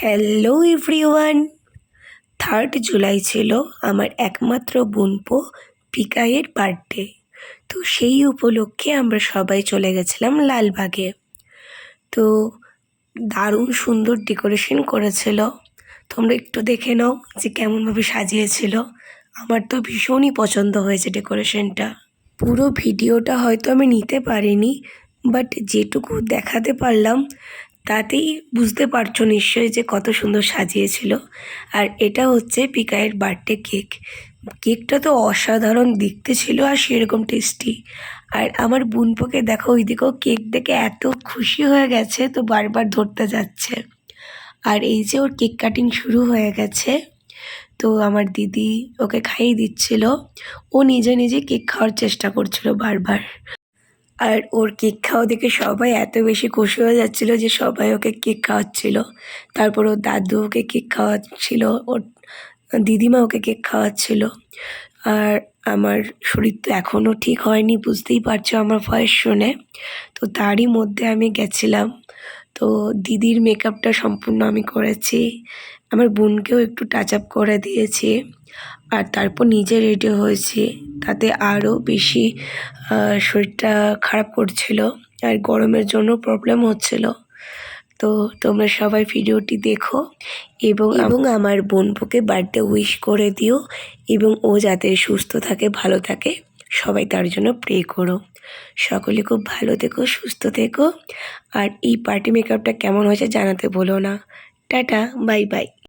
Hello everyone third July ছিল আমার একমাত্র বোনপো পিকাইয়ের বার্থডে তো সেই উপলক্ষে আমরা সবাই চলে গেছিলাম লালবাগে। তো দারুণ সুন্দর ডেকোরেশন করেছিল। তোমরা একটু দেখে নাও যে কেমনভাবে সাজিয়েছিল। আমার তো ভীষণই পছন্দ হয়েছে ডেকোরেশনটা পুরো ভিডিওটা হয়তো আমি নিতে পারিনি বাট যেটুকু দেখাতে পারলাম তাতেই বুঝতে পারছ নিশ্চয়ই যে কত সুন্দর সাজিয়েছিল। আর এটা হচ্ছে পিকায়ের বার্থডে কেক। কেকটা তো অসাধারণ দেখতে ছিল আর সেরকম টেস্টি। আর আমার বোনপোকে দেখো ওইদিকেও কেক দেখে এত খুশি হয়ে গেছে, তো বারবার ধরতে যাচ্ছে। আর এই যে ওর কেক কাটিং শুরু হয়ে গেছে, তো আমার দিদি ওকে খাইয়ে দিচ্ছিল। ও নিজে নিজে কেক খাওয়ার চেষ্টা করছিল বারবার। আর ওর কেক খাওয়া দেখে সবাই এত বেশি খুশি হয়ে যাচ্ছিল যে সবাই ওকে কেক খাওয়াচ্ছিল। তারপর ওর দাদু ওকে কেক খাওয়াচ্ছিল, ওর দিদিমা ওকে কেক খাওয়াচ্ছিল। আর আমার শরীর তো এখনও ঠিক হয়নি, বুঝতেই পারছ আমার ভয়েস শুনে। তো তারই মধ্যে আমি গেছিলাম। তো দিদির মেকআপটা সম্পূর্ণ আমি করেছি। আমার বোনকেও একটু টাচ আপ করে দিয়েছি। আর তারপর নিজে রেডি হয়েছি। তাতে আরও বেশি শরীরটা খারাপ করছিল আর গরমের জন্য প্রবলেম হচ্ছিল। তো তোমরা সবাই ভিডিওটি দেখো এবং এবং আমার বোনপোকে বার্থডে উইশ করে দিও এবং ও যাতে সুস্থ থাকে, ভালো থাকে, সবাই তার জন্য প্রে করো। সকলে খুব ভালো থেকো, সুস্থ থেকো। আর এই পার্টি মেকআপটা কেমন হয়েছে জানাতে বলো না। Tata bye bye